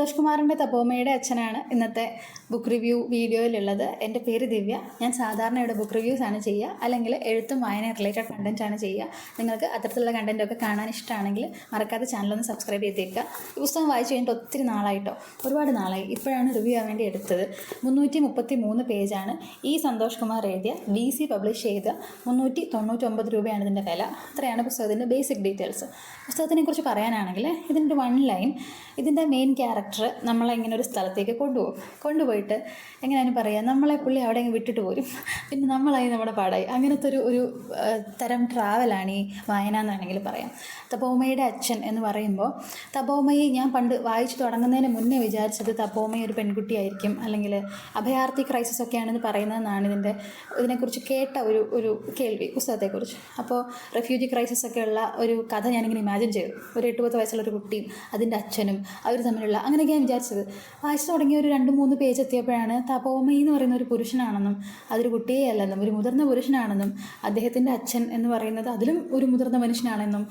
സന്തോഷ് കുമാറിന്റെ തപോമയുടെ അച്ഛനാണ് ഇന്നത്തെ ബുക്ക് റിവ്യൂ വീഡിയോയിലുള്ളത്. എന്റെ പേര് ദിവ്യ. ഞാൻ സാധാരണ ഇവിടെ ബുക്ക് റിവ്യൂസ് ആണ് ചെയ്യുക. അല്ലെങ്കിൽ എഴുത്തും വായന റിലേറ്റഡ് കണ്ടന്റ് ആണ് ചെയ്യുക. നിങ്ങൾക്ക് അത്തരത്തിലുള്ള കണ്ടന്റൊക്കെ കാണാൻ ഇഷ്ടമാണെങ്കിൽ മറക്കാതെ ചാനലൊന്ന് സബ്സ്ക്രൈബ് ചെയ്തേക്കുക. ഈ പുസ്തകം വായിച്ചു കഴിഞ്ഞിട്ട് ഒത്തിരി നാളായിട്ടോ? ഒരുപാട് നാളായി. ഇപ്പോഴാണ് റിവ്യൂ ചെയ്യാൻ വേണ്ടി എടുത്തത്. മുന്നൂറ്റി മുപ്പത്തി മൂന്ന് പേജാണ് ഈ സന്തോഷ് കുമാർ എഴുതിയ ഡി സി പബ്ലിഷ് ചെയ്ത മുന്നൂറ്റി തൊണ്ണൂറ്റൊമ്പത് രൂപയാണ് ഇതിന്റെ വില. അത്രയാണ് പുസ്തകത്തിന്റെ ബേസിക് ഡീറ്റെയിൽസ് പുസ്തകത്തിനെ കുറിച്ച് പറയാനാണെങ്കിൽ ഇതിന്റെ വൺ ലൈൻ ഇതിന്റെ മെയിൻ ക്യാരക്ടർ നമ്മളെ ഇങ്ങനെ ഒരു സ്ഥലത്തേക്ക് കൊണ്ടുപോകും. കൊണ്ടുപോയിട്ട് എങ്ങനെയാണ് പറയുക നമ്മളെ പുള്ളി അവിടെ അങ്ങ് വിട്ടിട്ട് പോരും. പിന്നെ നമ്മളായി നമ്മുടെ പാടായി. അങ്ങനത്തെ ഒരു ഒരു തരം ട്രാവലാണ് ഈ വായന എന്നാണെങ്കിൽ പറയാം. തപോമയുടെ അച്ഛൻ എന്ന് പറയുമ്പോൾ തപോമയെ ഞാൻ പണ്ട് വായിച്ചു തുടങ്ങുന്നതിന് മുന്നേ വിചാരിച്ചത് തപോമയ ഒരു പെൺകുട്ടിയായിരിക്കും അല്ലെങ്കിൽ അഭയാർത്ഥി ക്രൈസിസ് ഒക്കെയാണെന്ന് പറയുന്നതെന്നാണ് ഇതിന്റെ ഇതിനെക്കുറിച്ച് കേട്ട ഒരു ഒരു കേൾവി പുസ്തകത്തെക്കുറിച്ച്. അപ്പോൾ റെഫ്യൂജി ക്രൈസിസ് ഒക്കെ ഉള്ള ഒരു കഥ ഞാനിങ്ങനെ ഇമാജിൻ ചെയ്തു. ഒരു എട്ട് പത്ത് വയസ്സുള്ള ഒരു കുട്ടിയും അതിന്റെ അച്ഛനും അവർ തമ്മിലുള്ള അങ്ങനെയൊക്കെ ഞാൻ വിചാരിച്ചത്. വായിച്ചു തുടങ്ങിയ ഒരു രണ്ട് മൂന്ന് പേജ് എത്തിയപ്പോഴാണ് തപോമയി എന്ന് പറയുന്ന ഒരു പുരുഷനാണെന്നും അതൊരു കുട്ടിയെ അല്ലെന്നും ഒരു മുതിർന്ന പുരുഷനാണെന്നും അദ്ദേഹത്തിന്റെ അച്ഛൻ എന്ന് പറയുന്നത് അതിലും ഒരു മുതിർന്ന മനുഷ്യനാണെന്നും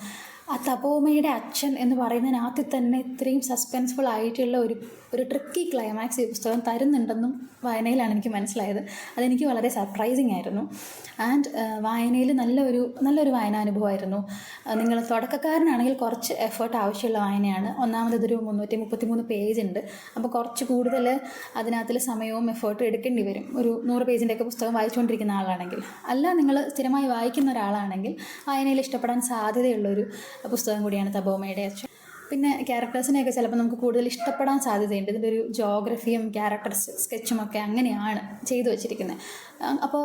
ആ തപോമയുടെ അച്ഛൻ എന്ന് പറയുന്നതിനകത്ത് തന്നെ ഇത്രയും സസ്പെൻസ്ഫുൾ ആയിട്ടുള്ള ഒരു ഒരു ട്രിക്കി ക്ലൈമാക്സ് ഈ പുസ്തകം തരുന്നുണ്ടെന്നും വായനയിലാണ് എനിക്ക് മനസ്സിലായത്. അതെനിക്ക് വളരെ സർപ്രൈസിങ് ആയിരുന്നു. ആൻഡ് വായനയിൽ നല്ലൊരു നല്ലൊരു വായനാനുഭവമായിരുന്നു. നിങ്ങൾ തുടക്കക്കാരനാണെങ്കിൽ കുറച്ച് എഫേർട്ട് ആവശ്യമുള്ള വായനയാണ്. ഒന്നാമത് ഇതൊരു മുന്നൂറ്റി മുപ്പത്തി മൂന്ന് പേജ് ഉണ്ട്. അപ്പോൾ കുറച്ച് കൂടുതൽ അതിനകത്തിൽ സമയവും എഫേർട്ടും എടുക്കേണ്ടി വരും. ഒരു നൂറ് പേജിന്റെയൊക്കെ പുസ്തകം വായിച്ചുകൊണ്ടിരിക്കുന്ന ആളാണെങ്കിൽ. അല്ല നിങ്ങൾ സ്ഥിരമായി വായിക്കുന്ന ഒരാളാണെങ്കിൽ വായനയിൽ ഇഷ്ടപ്പെടാൻ സാധ്യതയുള്ളൊരു പുസ്തകം കൂടിയാണ് തബോമയുടെ അച്ഛൻ പിന്നെ ക്യാരക്ടേഴ്സിനെയൊക്കെ ചിലപ്പോൾ നമുക്ക് കൂടുതൽ ഇഷ്ടപ്പെടാൻ സാധ്യതയുണ്ട്. ഇതിന്റെ ഒരു ജോഗ്രഫിയും ക്യാരക്ടർ സ്കെച്ചും ഒക്കെ അങ്ങനെയാണ് ചെയ്തു വെച്ചിരിക്കുന്നത് അപ്പോൾ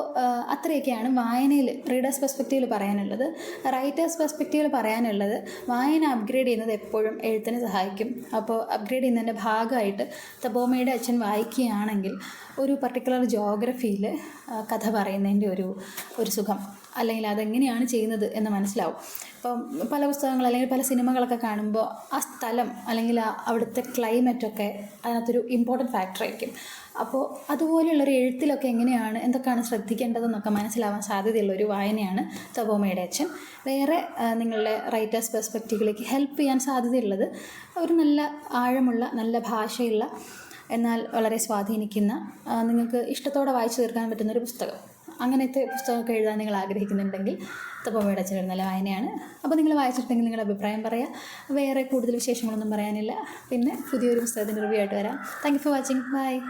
അത്രയൊക്കെയാണ് വായനയിൽ റീഡേഴ്സ് പെർസ്പെക്റ്റീവിൽ പറയാനുള്ളത്. റൈറ്റേഴ്സ് പെർസ്പെക്റ്റീവിൽ പറയാനുള്ളത് വായന അപ്ഗ്രേഡ് ചെയ്യുന്നത് എപ്പോഴും എഴുത്തിനെ സഹായിക്കും. അപ്പോൾ അപ്ഗ്രേഡ് ചെയ്യുന്നതിന്റെ ഭാഗമായിട്ട് തബോമയുടെ അച്ഛൻ വായിക്കുകയാണെങ്കിൽ ഒരു പർട്ടിക്കുലർ ജോഗ്രഫിയിൽ കഥ പറയുന്നതിന്റെ ഒരു ഒരു സുഖം. അല്ലെങ്കിൽ അതെങ്ങനെയാണ് ചെയ്യുന്നത് എന്ന് മനസ്സിലാവും. ഇപ്പം പല പുസ്തകങ്ങൾ അല്ലെങ്കിൽ പല സിനിമകളൊക്കെ കാണുമ്പോൾ ആ സ്ഥലം അല്ലെങ്കിൽ ആ അവിടുത്തെ ക്ലൈമറ്റൊക്കെ അതിനകത്തൊരു ഇമ്പോർട്ടന്റ് ഫാക്ടറായിരിക്കും അപ്പോൾ അതുപോലെയുള്ളൊരു എഴുത്തിലൊക്കെ എങ്ങനെയാണ് എന്തൊക്കെയാണ് ശ്രദ്ധിക്കേണ്ടതെന്നൊക്കെ മനസ്സിലാവാൻ സാധ്യതയുള്ള ഒരു വായനയാണ് തപോമയുടെ അച്ഛൻ. വേറെ നിങ്ങളുടെ റൈറ്റേഴ്സ് പെർസ്പെക്റ്റീവിലേക്ക് ഹെൽപ്പ് ചെയ്യാൻ സാധ്യതയുള്ളത് ഒരു നല്ല ആഴമുള്ള നല്ല ഭാഷയുള്ള എന്നാൽ വളരെ സ്വാധീനിക്കുന്ന നിങ്ങൾക്ക് ഇഷ്ടത്തോടെ വായിച്ചു തീർക്കാൻ പറ്റുന്ന ഒരു പുസ്തകം. അങ്ങനത്തെ പുസ്തകമൊക്കെ എഴുതാൻ നിങ്ങൾ ആഗ്രഹിക്കുന്നുണ്ടെങ്കിൽ തപ്പോമയുടെ അച്ഛൻ ഒരു നല്ല വായനയാണ്. അപ്പോൾ നിങ്ങൾ വായിച്ചിട്ടുണ്ടെങ്കിൽ നിങ്ങളുടെ അഭിപ്രായം പറയുക വേറെ കൂടുതൽ വിശേഷങ്ങളൊന്നും പറയാനില്ല. പിന്നെ പുതിയൊരു പുസ്തകത്തിന്റെ റിവ്യൂ ആയിട്ട് വരാം. Thank you for watching bye